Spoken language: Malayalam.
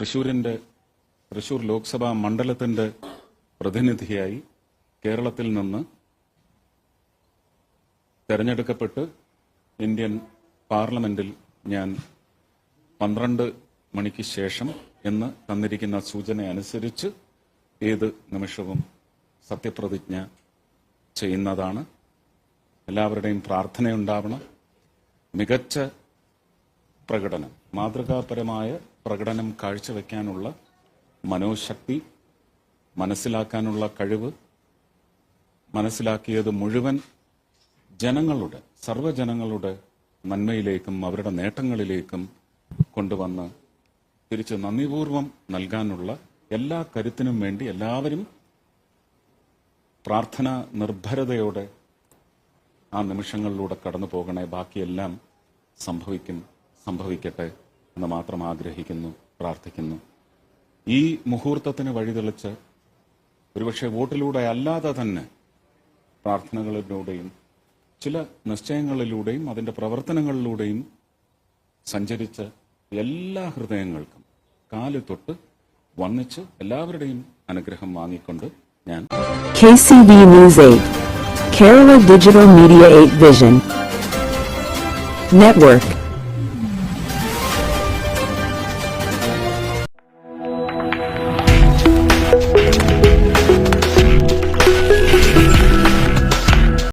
തൃശൂരിന്റെ തൃശൂർ ലോക്സഭാ മണ്ഡലത്തിന്റെ പ്രതിനിധിയായി കേരളത്തിൽ നിന്ന് തെരഞ്ഞെടുക്കപ്പെട്ട് ഇന്ത്യൻ പാർലമെന്റിൽ ഞാൻ പന്ത്രണ്ട് മണിക്ക് ശേഷം എന്ന് തന്നിരിക്കുന്ന സൂചന അനുസരിച്ച് ഏത് നിമിഷവും സത്യപ്രതിജ്ഞ ചെയ്യുന്നതാണ്. എല്ലാവരുടെയും പ്രാർത്ഥനയുണ്ടാവണം. മികച്ച പ്രകടനം മാതൃകാപരമായ പ്രകടനം കാഴ്ചവെക്കാനുള്ള മനോശക്തി മനസ്സിലാക്കാനുള്ള കഴിവ് മനസ്സിലാക്കിയത് മുഴുവൻ ജനങ്ങളുടെ സർവജനങ്ങളുടെ നന്മയിലേക്കും അവരുടെ നേട്ടങ്ങളിലേക്കും കൊണ്ടുവന്ന് തിരിച്ച് നന്ദിപൂർവം നൽകാനുള്ള എല്ലാ കരുത്തിനും വേണ്ടി എല്ലാവരും പ്രാർത്ഥന നിർഭരതയോടെ ആ നിമിഷങ്ങളിലൂടെ കടന്നു പോകണേ ബാക്കിയെല്ലാം സംഭവിക്കും സംഭവിക്കട്ടെ. എന്ന് മാത്രം ആഗ്രഹിക്കുന്നു പ്രാർത്ഥിക്കുന്നു ഈ മുഹൂർത്തത്തിന് വഴിതെളിച്ച് ഒരുപക്ഷെ വോട്ടിലൂടെ അല്ലാതെ തന്നെ പ്രാർത്ഥനകളിലൂടെയും ചില നിശ്ചയങ്ങളിലൂടെയും അതിന്റെ പ്രവർത്തനങ്ങളിലൂടെയും സഞ്ചരിച്ച് എല്ലാ ഹൃദയങ്ങൾക്കും കാൽ തൊട്ട് വന്നിച്ച് എല്ലാവരുടെയും അനുഗ്രഹം വാങ്ങിക്കൊണ്ട് ഞാൻ KCV News 8. Kerala Digital Media 8 Vision. Network.